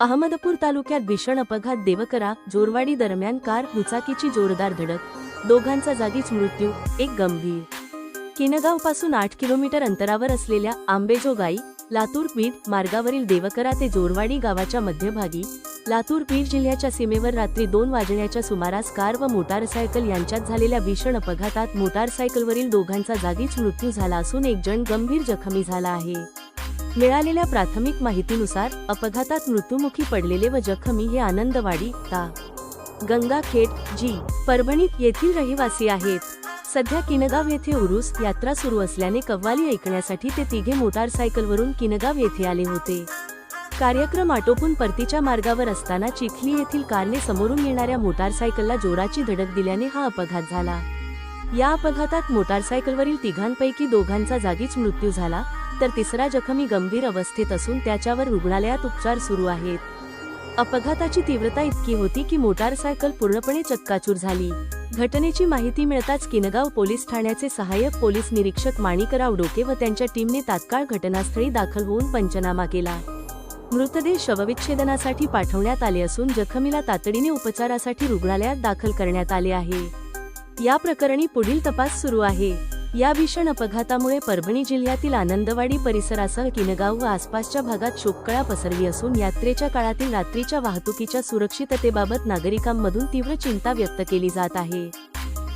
अहमदपूर तालुक्यात भीषण अपघात देवकरा जोरवाडी दरम्यान कार दुचाकीची जोरदार धडक. दोघांचा जागीच मृत्यू एक गंभीर. किनगावपासून आठ किलोमीटर अंतरावर असलेल्या आंबेजोगाई लातूर बीड मार्गावरील देवकरा ते जोरवाडी गावाच्या मध्यभागी. लातूर बीड जिल्ह्याच्या सीमेवर रात्री दोन वाजण्याच्या सुमारास कार व मोटारसायकल यांच्यात झालेल्या भीषण अपघातात मोटारसायकलवरील दोघांचा जागीच मृत्यू झाला असून एक जण गंभीर जखमी झाला आहे. मिळालेल्या प्राथमिक माहितीनुसार अपघातात मृत्युमुखी पडलेले व जखमी हे आनंदवाडी ता. गंगाखेड जी. परभणीत येथील रहिवासी आहेत. सध्या किनगाव येथे उरूस यात्रा सुरू असल्याने कव्वाली ऐकण्यासाठी ते तिघे मोटारसायकलवरून किनगाव येथे आले होते. कार्यक्रम आटोपून परतीच्या मार्गावर असताना चिखली येथील कारने समोरून येणाऱ्या मोटारसायकलला जोराची धडक दिल्याने हा अपघात झाला. या अपघातात मोटारसायकलवरील तिघांपैकी दोघांचा जागीच मृत्यू झाला. तर तिसरा जखमी गंभीर अवस्थेत असून त्याच्यावर रुग्णालयात उपचार सुरू आहेत. अपघाताची तीव्रता इतकी होती की मोटारसायकल पूर्णपणे चक्काचूर झाली. घटनेची माहिती मिळताच किनगाव पोलीस ठाण्याचे सहाय्यक पोलीस निरीक्षक माणिकराव डोके व त्यांच्या टीमने तात्काळ घटनास्थळी दाखल होऊन पंचनामा केला. मृतदेह शवविच्छेदनासाठी पाठवण्यात आले असून जखमीला तातडीने उपचारासाठी रुग्णालयात दाखल करण्यात आले आहे. या प्रकरणी पुढील तपास सुरू आहे. या भीषण अपघातामुळे परभणी जिल्ह्यातील आनंदवाडी परिसरासह किनगाव व आसपासच्या भागात शोककळा पसरली असून यात्रेच्या काळातील रात्रीच्या वाहतुकीच्या सुरक्षिततेबाबत नागरिकांमधून तीव्र चिंता व्यक्त केली जात आहे.